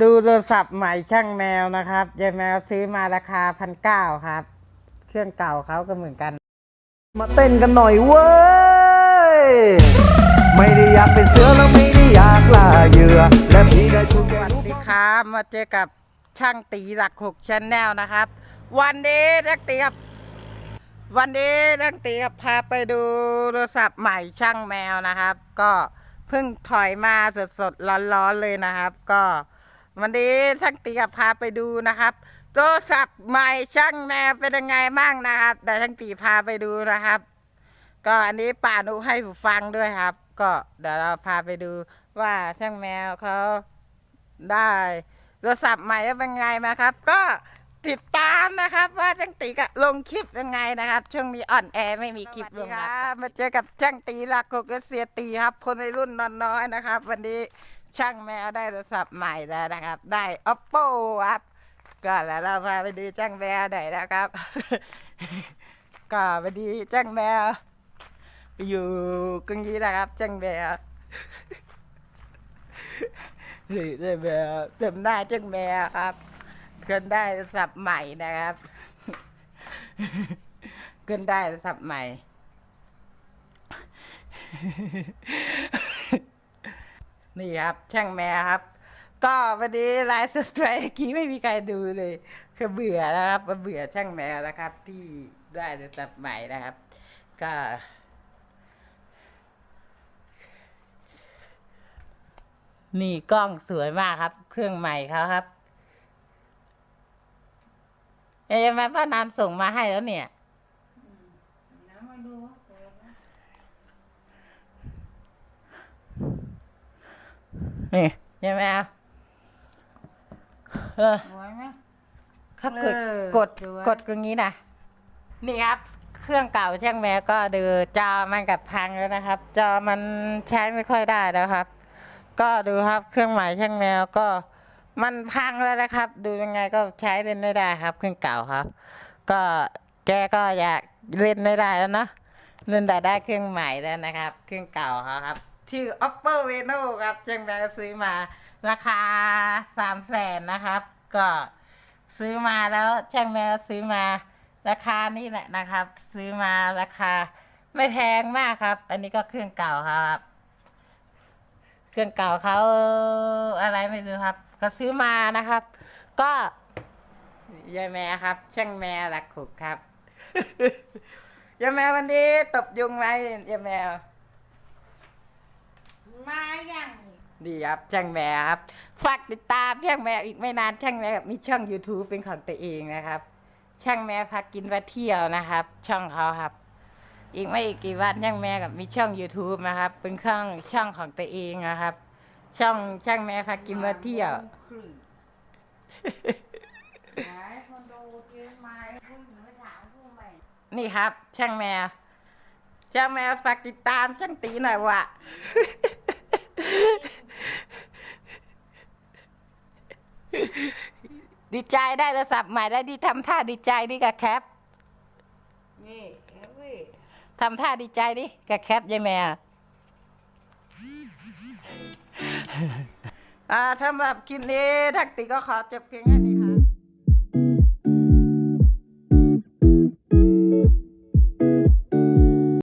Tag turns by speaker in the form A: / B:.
A: ดูโทรศัพท์ใหม่ช่างแมวนะครับยายแมวซื้อมาราคาพันเก้าครับ เครื่องเก่าเขาก็เหมือนกัน
B: มาเต้นกันหน่อยเว้ย ไม่ได้อยากเป็นเสือแล้วไม่ได้อยากล่าเหยื่อ และพี่ได้ทุกอ
A: ส
B: ย่าง
A: วัสดีครับมาเจอกับช่างตีหลักหกชแนลนะครับ วันนี้นักตีครับวันนี้นักตีครับพาไปดูโทรศัพท์ใหม่ช่างแมวนะครับ ก็เพิ่งถอยมาสดๆร้อนๆเลยนะครับ ก็ วันนี้ช่างตีครับพาไปดูนะครับโทรศัพท์ใหม่ช่างแมวเป็นยังไงบ้างนะครับเดี๋ยวช่างตีพาไปดูนะครับ ก็อันนี้ป่านุให้ผู้ฟังด้วยครับ ก็เดี๋ยวเราพาไปดูว่าช่างแมวเขาได้โทรศัพท์ใหม่แล้วเป็นไงมาครับ ก็ติดตามนะครับ ว่าช่างตีก็ลงคลิปยังไงนะครับ ช่วงนี้อ่อนแอไม่มีคลิปลงครับมาเจอกับช่างตีหลักกกเสียตีครับ คนในรุ่นนอนน้อยนะครับ วันนี้ ช่างแมวได้โทรศัพท์ใหม่แล้วนะครับ ได้ oppo ครับก็แล้วเราพาไปดูช่างแมวหน่อยนะครับ ก็ไปดีช่างแมวอยู่กึ่งนี้นะครับจังแบวหรือจังแบวจำได้จังแบวครับเกินได้สับใหม่นะครับเกินได้สับใหม่ นี่ครับ ช่างแมวครับ ก็วันนี้ไลฟ์สดเมื่อกี้ไม่มีใครดูเลย คือเบื่อแล้วครับเบื่อช่างแมวนะครับ ที่ได้สับใหม่นะครับ ก็นี่กล้องสวยมากครับ เครื่องใหม่เขาครับ เอ๊ะแม่ป้านานส่งมาให้แล้วเนี่ย นี่ใช่ไหมอะเออ
C: สวยไหม
A: ถ้ากด
C: เออก
A: ด
C: สวย
A: กดอย่างนี้นะนี่ครับ เครื่องเก่าช่างแมวก็ดูจอมันกับพังแล้วนะครับ จอมันใช้ไม่ค่อยได้แล้วครับ ก็ดูครับเครื่องใหม่ช่างแมวก็มันพังแล้วนะครับ ดูยังไงก็ใช้เล่นไม่ได้ครับ เครื่องเก่าครับ ก็แกก็อยากเล่นไม่ได้แล้วเนาะเล่นแต่ได้เครื่องใหม่แล้วนะครับ เครื่องเก่าเขาครับ ชื่อ oppo reno ครับช่างแมวซื้อมา ราคาสามแสนนะครับ ก็ซื้อมาแล้วช่างแมวซื้อมา ราคานี่แหละนะครับ ซื้อมาราคาไม่แพงมากครับ อันนี้ก็เครื่องเก่าครับ เครื่องเก่าเขาอะไรไม่รู้ครับ ก็ซื้อมานะครับ ก็ยายแม่ครับช่างแม่รักขุกครับยายแม่วันนี้ตบยุงไหมยายแมว
C: มาอย่าง
A: ดีครับช่างแม่ครับ ฝากติดตามช่างแม่อีกไม่นานช่างแม่มีช่อง YouTube เป็นของตัวเองนะครับ ช่างแม่พากินว่าเที่ยวนะครับ ช่องเขาครับ อีกไม่กี่วันช่างแม่กับมีช่อง YouTube นะครับ เป็นเครื่องช่องของตัวเองนะครับ ช่องช่างแม่พากินว่าเที่ยว
C: หลายคนดูเกมมาพูดถึงไปถามผู้ใหม่
A: นี่ครับ ช่างแมวช่างแมวฝากติดตามช่างตีหน่อยวะ ดีใจได้โทรศัพท์ใหม่ได้ดีทำท่าดีใจดิกับแคป
C: นี่เอ้ย
A: ทำท่าดีใจดิกับแคปยายแม่อ่าสำหรับคลิปนี้ทักติก็ขอจบเพียงแค่นี้